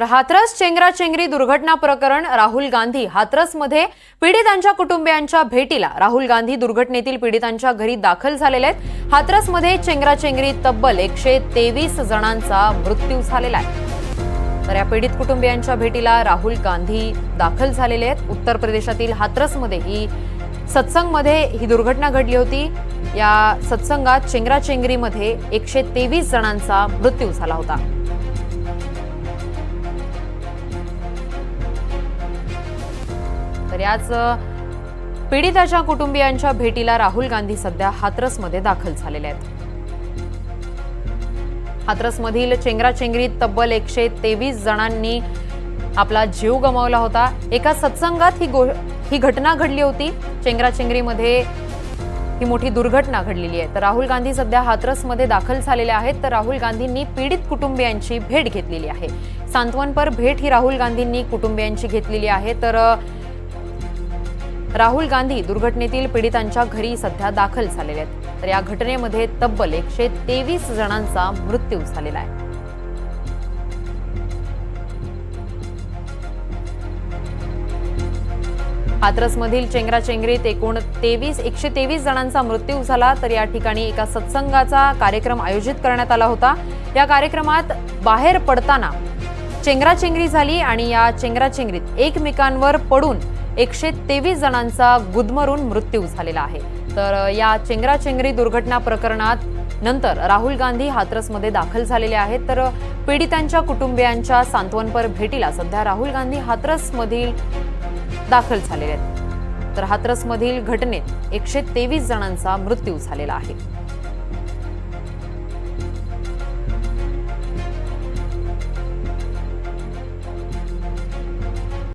तर हाथरस चेंगराचेंगरी दुर्घटना प्रकरण राहुल गांधी. हाथरसमध्ये पीडितांच्या कुटुंबियांच्या भेटीला राहुल गांधी दुर्घटनेतील पीडितांच्या घरी दाखल झालेले आहेत. हाथरसमध्ये चेंगराचेंगरी तब्बल एकशे तेवीस जणांचा मृत्यू झालेला आहे. तर या पीडित कुटुंबियांच्या भेटीला राहुल गांधी दाखल झालेले आहेत. उत्तर प्रदेशातील हाथरसमध्ये ही सत्संगमध्ये ही दुर्घटना घडली होती. या सत्संगात चेंगराचेंगरीमध्ये एकशे तेवीस जणांचा मृत्यू झाला होता. बऱ्याच पीडिताच्या कुटुंबियांच्या भेटीला राहुल गांधी सध्या हाथरसमध्ये दाखल झालेले आहेत. हाथरसमधील चेंगराचेंगरीत तब्बल एकशे तेवीस जणांनी आपला जीव गमावला होता. एका सत्संगात ही गो ही घटना घडली होती. चेंगराचेंगरीमध्ये ही मोठी दुर्घटना घडलेली आहे. तर राहुल गांधी सध्या हाथरसमध्ये दाखल झालेले आहेत. तर राहुल गांधींनी पीडित कुटुंबियांची भेट घेतलेली आहे. सांत्वनपर भेट ही राहुल गांधींनी कुटुंबियांची घेतलेली आहे. तर राहुल गांधी दुर्घटनेतील पीडितांच्या घरी सध्या दाखल झालेले आहेत. तर या घटनेमध्ये तब्बल एकशे तेवीस जणांचा मृत्यू झालेला आहे. हाथरसमधील चेंगराचेंगरीत एकूण तेवीस एकशे तेवीस जणांचा मृत्यू झाला तर या ठिकाणी एका सत्संगाचा कार्यक्रम आयोजित करण्यात आला होता. या कार्यक्रमात बाहेर पडताना चेंगराचेंगरी झाली आणि या चेंगराचेंगरीत एकमेकांवर पडून एकशे तेवीस जणांचा गुदमरून मृत्यू झालेला आहे. तर या चेंगराचेंगरी दुर्घटना प्रकरणात नंतर राहुल गांधी हाथरसमध्ये दाखल झालेले आहेत. तर पीडितांच्या कुटुंबियांच्या सांत्वनपर भेटीला सध्या राहुल गांधी हाथरसमधील दाखल झालेले आहेत. तर हाथरसमधील घटनेत एकशे तेवीस जणांचा मृत्यू झालेला आहे.